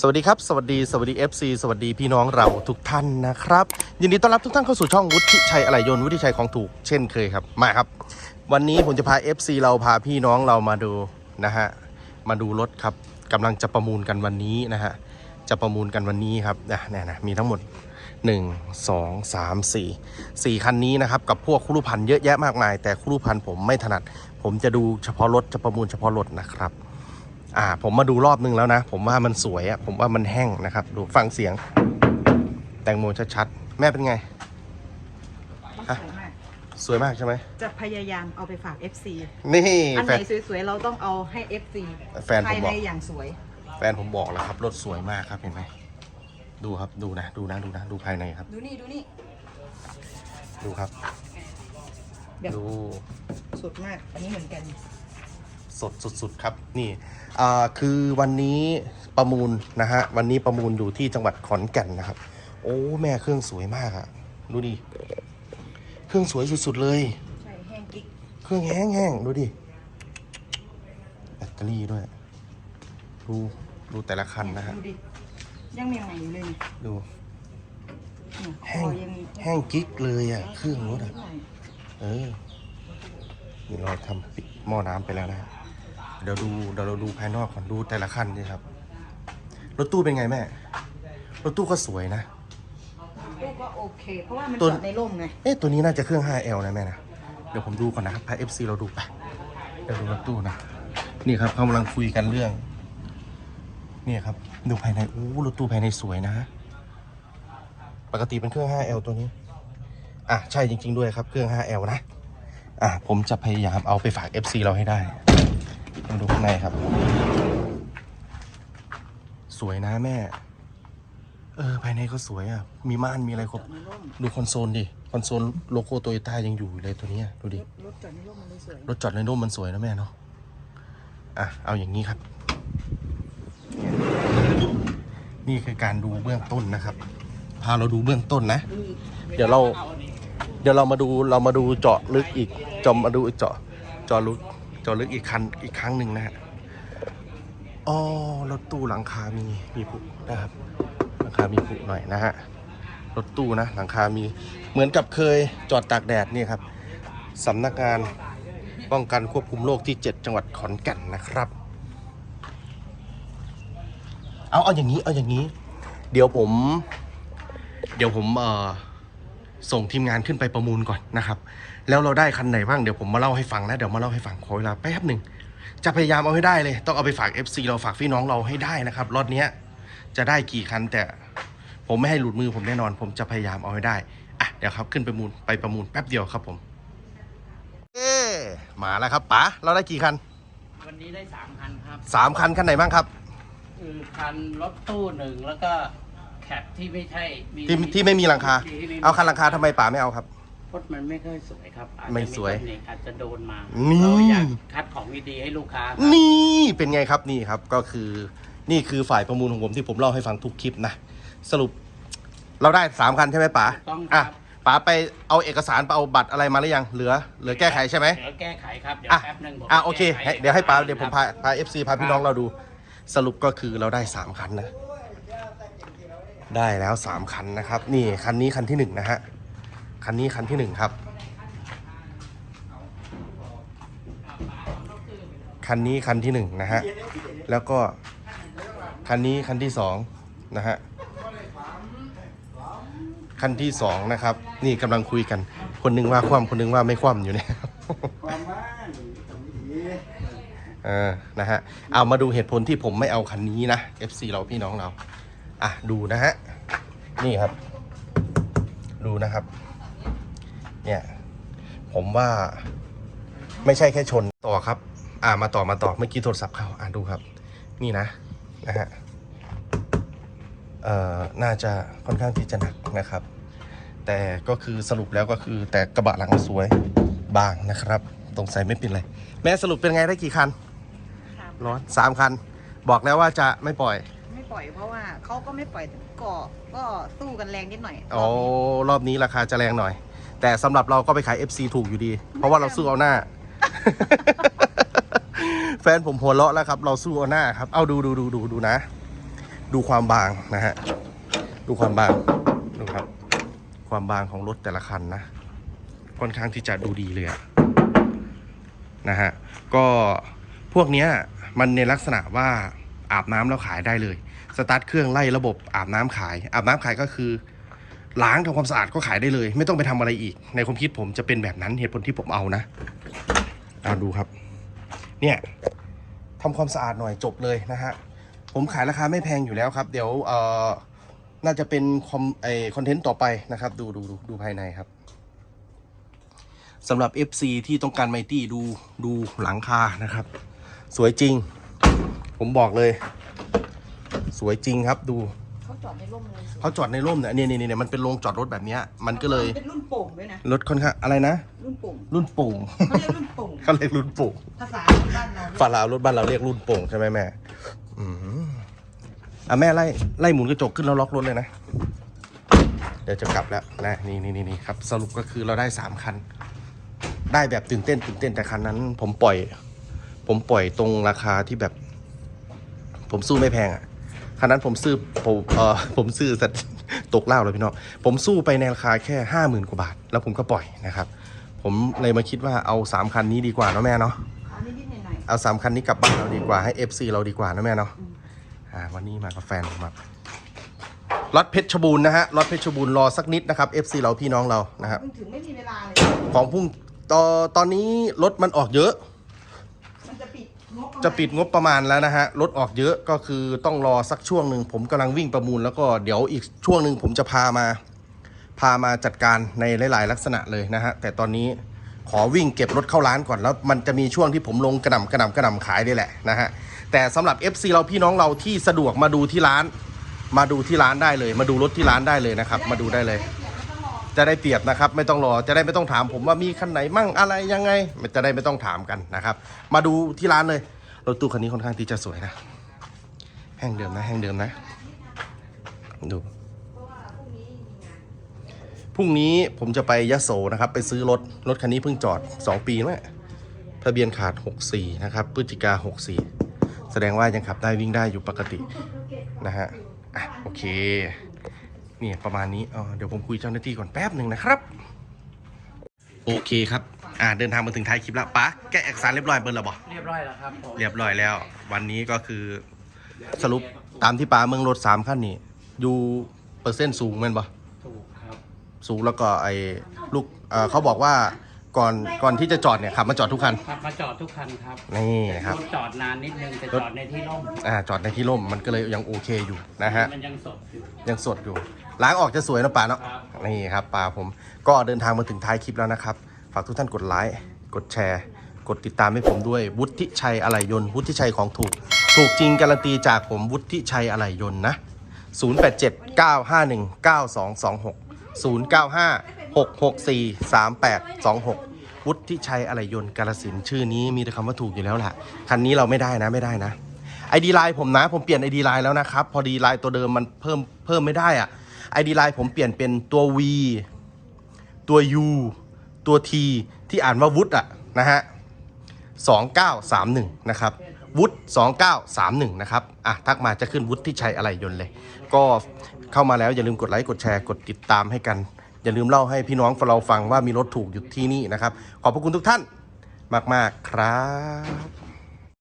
สวัสดีครับ สวัสดีสวัสดี FC สวัสดีพี่น้องเราทุกท่านนะครับ ยินดีต้อนรับทุกท่านเข้าสู่ช่องวุฒิชัยอะไหล่ยนต์วุฒิชัยของถูกเช่นเคยครับ มาครับ วันนี้ผมจะพา FC เราพาพี่น้องเรามาดูนะฮะมาดูรถครับกำลังจะประมูลกันวันนี้นะฮะจะประมูลกันวันนี้ครับนะเนี่ยนะมีทั้งหมด 1 2 3 4 4 คันนี้นะครับกับพวกคุรุพันธ์เยอะแยะมากมาย แต่คุรุพันธ์ผมไม่ถนัด ผมจะดูเฉพาะรถจะประมูลเฉพาะรถนะครับ อ่า ผมมาดูรอบนึงแล้วนะ ผมว่ามันสวยอะผมว่ามันแห้งนะครับ ดูฟังเสียง แตงโมชัดๆ แม่เป็นไงสวยมากสวยมากใช่ไหม จะพยายามเอาไปฝาก FC นี่อันแฟไหนน สวยๆ เราต้องเอาให้ FC แฟนผมภายบในอกอย่างสวย แฟนผมบอกแล้วครับ รถสวยมากครับเห็นไหม ดูครับ ดูนะ ดูนะ ดูนะ ดูภายในครับ ดูนี่ ดูนี่ ดูครับ แบบ ดูสดมาก อันนี้เหมือนกัน สดสุดๆครับนี่อ่าคือวันนี้ประมูลนะฮะวันนี้ประมูลอยู่ที่จังหวัดขอนแก่นนะครับ โอ้แม่เครื่องสวยมากอะดูดิเครื่องสวยสุดๆเลยใช่แห้งกิ๊กเครื่องแห้งๆดูดิแบตเตอรี่ด้วยดูดูแต่ละคันนะฮะดูดิยังใหม่ๆอยู่เลยเนี่ยดูเนี่ยคแห้องยังแห้งกิ๊กเลยอะเครื่องรถอะนิดหน่อยเออนี่เราทำปิดหม้อน้ำไปแล้วนะ เดี๋ยวดูเดี๋ยวเราดูภายนอกก่อนดูแต่ละคันดิครับ รถตู้เป็นไงแม่ รถตู้ก็สวยนะตู้ก็โอเค เพราะว่ามันตัวจอดในร่มไง เอ๊ะตัวนี้น่าจะเครื่อง 5L นะแม่นะ เดี๋ยวผมดูก่อนนะครับพา FC เราดูไป เดี๋ยวดูรถตู้นะ นี่ครับเขากำลังคุยกันเรื่องนี่ครับ ดูภายใน โอ้รถตู้ภายในสวยนะ ปกติเป็นเครื่อง 5L ตัวนี้ อะ ใช่จริง ๆ ด้วยครับ เครื่อง 5L นะ อะ ผมจะพยายามเอาไปฝาก FC เราให้ได้ มาดูข้างในครับ สวยนะแม่ เออ ภายในก็สวยอะ มีม่านมีอะไรครบในร่มดูคอนโซลดิ คอนโซลโลโก้โตโยต้ายังอยู่เลยตัวเนี้ยดูดิ รถจอดในร่มมันเลยสวย รถจอดในร่มมันสวยนะแม่เนาะ อะ เอาอย่างนี้ครับ นี่คือการดูเบื้องต้นนะครับ พาเราดูเบื้องต้นนะ เดี๋ยวเรา เดี๋ยวเรามาดู เรามาดูเจาะลึกอีก จอมมาดูเจาะเจาะลึกเจาะลึกอีกคันอีกครั้งหนึ่งนะฮะอ๋อรถตู้หลังคามีมีผุนะครับ หลังคามีผุหน่อยนะฮะรถตู้นะหลังคามีเหมือนกับเคยจอดตากแดดเนี่ยครับสำนักงานป้องกันควบคุมโรคที่ 7 จังหวัดขอนแก่นนะครับ เอาเอาอย่างนี้เอาอย่างนี้ เดี๋ยวผม เดี๋ยวผมเอ่อ ส่งทีมงานขึ้นไปประมูลก่อนนะครับ แล้วเราได้คันไหนบ้างเดี๋ยวผมมาเล่าให้ฟังนะเดี๋ยวมาเล่าให้ฟังขอเวลาแป๊บหนึ่งจะพยายามเอาให้ได้เลย ต้องเอาไปฝาก FC เราฝากพี่น้องเราให้ได้นะครับรถเนี้ยจะได้กี่คันแต่ผมไม่ให้หลุดมือผมแน่นอน ผมจะพยายามเอาให้ได้อะเดี๋ยวครับขึ้นไปมูลไปประมูลแป๊บเดียวครับผม เอ๊ะมาแล้วครับป๋าเราได้กี่คันวันนี้ได้สามคันครับสามคันคันไหนบ้างครับ คือคันรถตู้หนึ่งแล้วก็ แคปที่ไม่ใช่ที่ที่ไม่มีหลังคา ที่ไม่มีเอาคันหลังคาทำไมป๋าไม่เอาครับรถมันไม่ค่อยสวยครับอาจจะไม่สวยตำหนิอาจจะโดนมานี่ เราอยากคัดของดีๆให้ลูกค้าครับนี่เป็นไงครับนี่ครับก็คือนี่คือฝ่ายประมูลของผมที่ผมเล่าให้ฟังทุกคลิปนะ สรุปเราได้สามคันใช่ไหมป๋าต้องคอะรับป๋าไปเอาเอกสารไปเอาบัตรอะไรมาหรือยังเหลือเหลือแก้ไขใช่ไหม เดี๋ยวแก้ไขครับเดี๋ยวอะแป๊บหนึ่งผมอะโอเคแก้ไขให้เดี๋ยวให้ป๋าเดี๋ยวผมคพารับพาเอฟซีพาพี่น้องเราดู สรุปก็คือเราได้สามคันนะ ได้แล้วสามคันนะครับ นี่คันนี้คันที่หนึ่งนะฮะ คันนี้คันที่หนึ่งครับ คันนี้คันที่หนึ่งนะฮะ แล้วก็ คันนี้คันที่สองนะฮะ คันที่สองนะครับ นี่กำลังคุยกัน คนหนึงว่าคว่ำคนหนึงว่าไม่คว่ำอยู่เนี่ยเออนะฮะ เอามาดูเหตุผลที่ผมไม่เอาคันนี้นะ FC เราพี่น้องเรา อะดูนะฮะ นี่ครับ ดูนะครับ เนี่ย ผมว่าไม่ใช่แค่ชนต่อครับ อ่ามาต่อมาต่อเมื่อกี้โทรศัพท์เข้าอ่าดูครับ นี่นะนะฮะเอ่อน่าจะค่อนข้างที่จะหนักนะครับ แต่ก็คือสรุปแล้วก็คือแต่กระบะหลังสวยบางนะครับ ตรงใส่ไม่เป็นไร แม่สรุปเป็นไงได้กี่คันครับร้อนสามคัน บอกแล้วว่าจะไม่ปล่อยไม่ ปล่อยเพราะว่าเขาก็ไม่ปล่อยก็ก็สู้กันแรงนิดหน่อยโอ้รอบนี้ราคาจะแรงหน่อย แต่สำหรับเราก็ไปขาย FC ถูกอยู่ดี เพราะว่าเราสู้เอาหน้า แฟนผมหัวเราะแล้วครับ เราสู้เอาหน้าครับ เอาดูดูดูดูดูนะ ดูความบางนะฮะ ดูความบางดูครับ ความบางของรถแต่ละคันนะ ค่อนข้างที่จะดูดีเลยอะนะฮะ ก็พวกเนี้ยมันในลักษณะว่าอาบน้ำแล้วขายได้เลย สตาร์ทเครื่องไล่ระบบอาบน้ำขาย อาบน้ำขายก็คือล้างทำความสะอาดก็ขายได้เลย ไม่ต้องไปทำอะไรอีก ในความคิดผมจะเป็นแบบนั้นเหตุผลที่ผมเอานะเอาดูครับ เนี่ยทำความสะอาดหน่อยจบเลยนะฮะผมขายราคาไม่แพงอยู่แล้วครับ เดี๋ยวเอ่อน่าจะเป็นคอมไอคอนเทนต์ต่อไปนะครับ ดูดูดูดูภายในครับสำหรับ FC ที่ต้องการไมตี้ดูดูหลังคานะครับ สวยจริง ผมบอกเลย สวยจริงครับดู เขาจอดในร่มเลยเขาจอดในร่มเนี่ยเนี่ยเนี่ยเนี่ยมันเป็นโรงจอดรถแบบเนี้ยมันก็เลยเป็นรุ่นโป่งด้วยนะรถค่อนข้างอะไรนะ รุ่นโป่งรุ่นโป่งเขาเรียกรุ่นโป่งเขาเรียกรุ่นโป่งภาษาบ้านเราฝาลาวรถบ้านเราเรียกรุ่นโป่งใช่ไหมแม่อืมอะแม่ไล่ไล่หมุนกระจกขึ้นแล้วล็อกรถเลยนะเดี๋ยวจะกลับแล้วนะนี่นี่นี่นี่ครับ สรุปก็คือเราได้สามคัน ได้แบบตื่นเต้นตื่นเต้นแต่คันนั้น ผมปล่อย ผมปล่อยตรงราคาที่แบบ ผมสู้ไม่แพงอะ คันนั้นผมซื้อผมเออผมซื้อสัตว์ตกเหล่าเลยพี่น้องผมสู้ไปในราคาแค่ห้าหมื่นกว่าบาท แล้วผมก็ปล่อยนะครับ ผมเลยมาคิดว่าเอาสามคันนี้ดีกว่าเนาะแม่เนาะอันนี้นิดหน่อยเอาสามคันนี้กลับบ้านเราดีกว่าให้ FC เราดีกว่านะแม่เนาะอ่าวันนี้มากับแฟนผมครับรถเพชรบูรณ์นะฮะรถเพชรบูรณ์รอสักนิดนะครับ FC เราพี่น้องเรานะครับๆมึงถึงไม่มีเวลาเลยของพุ่งตอตอนนี้รถมันออกเยอะมัน จะปิดงบประมาณแล้วนะฮะรถออกเยอะก็คือต้องรอสักช่วงหนึ่งผมกำลังวิ่งประมูล แล้วก็เดี๋ยวอีกช่วงหนึ่งผมจะพามา พามาจัดการในหลาย ๆ ลักษณะเลยนะฮะแต่ตอนนี้ขอวิ่งเก็บรถเข้าร้านก่อนแล้ว มันจะมีช่วงที่ผมลงกระหน่ำกระหน่ำกระหน่ำขายนี่แหละนะฮะแต่สำหรับ FC เราพี่น้องเราที่สะดวกมาดูที่ร้าน มาดูที่ร้านได้เลย มาดูรถที่ร้านได้เลยนะครับ มาดูได้เลย จะได้เปรียบนะครับไม่ต้องรอจะได้ไม่ต้องถามผมว่ามีคันไหนมั่งอะไรยังไงมันจะได้ไม่ต้องถามกันนะครับ มาดูที่ร้านเลยรถตู้คันนี้ค่อนข้างที่จะสวยนะ แห้งเดิมนะ แห้งเดิมนะ ดูพรุ่งนี้ผมจะไปยะโสนะครับ ไปซื้อรถ รถคันนี้เพิ่งจอด 2 ปีแล้วทะเบียนขาด 64 นะครับพฤศจิกา 64 แสดงว่ายังขับได้วิ่งได้อยู่ปกตินะฮะอะโอเค นี่ประมาณนี้เอ่อเดี๋ยวผมคุยเจ้าหน้าที่ก่อนแป๊บหนึ่งนะครับ โอเคครับอ่าเดินทางมาถึงท้ายคลิปแล้วปะแกะเอกสารเรียบร้อยเบิร์แล้วบอเรียบร้อยแล้วครับผมเรียบร้อยแล้ว วันนี้ก็คือสรุปตามที่ปาเมืองรถสามขั้นนี่อยู่เปอร์เซ็นต์สูงแม่นบ่ถูกครับสูงแล้วก็ไอ้ลูกเอ่อเขาบอกว่าก่อนก่อนที่จะจอดเนี่ยขับมาจอดทุกคันขับมาจอดทุกคันครับนี่ครับรถจอดนานนิดนึงแต่จอดในที่ร่มอ่าจอดในที่ร่มมันก็เลยยังโอเคอยู่นะฮะมันยังสดอยู่ยังสดอยู่ ล้างออกจะสวยนะป่าเนาะนี่ครับป่าผมก็เดินทางมาถึงท้ายคลิปแล้วนะครับ ฝากทุกท่านกดไลค์กดแชร์ กดติดตามให้ผมด้วยวุฒิชัยอะไหล่ยนต์วุฒิชัยของถูก ถูกจริงการันตีจากผมวุฒิชัยอะไหล่ยนต์นะ 087 951 9226 095 664 3826 วุฒิชัยอะไหล่ยนต์กาลสินธุ์ชื่อนี้มีแต่คำว่าถูกอยู่แล้วล่ะ คันนี้เราไม่ได้นะไม่ได้นะไอดีไลน์ผมนะ ผมเปลี่ยนไอดีไลน์แล้วนะครับ พอดีไลน์ตัวเดิมมันเพิ่มเพิ่มไม่ได้อะ ไอดีไลน์ผมเปลี่ยนเป็นตัว V ตัว U ตัว T ที่อ่านว่าวุฒิอะนะฮะ2931 นะครับวุฒิ2931 นะครับ อะ ทักมาจะขึ้นวุฒิที่ชัยอะไรยนต์เลย ก็เข้ามาแล้วอย่าลืมกดไลค์กดแชร์กดติดตามให้กัน อย่าลืมเล่าให้พี่น้องเราฟังว่ามีรถถูกอยู่ที่นี่นะครับ ขอบพระคุณทุกท่านมาก ๆ ครับ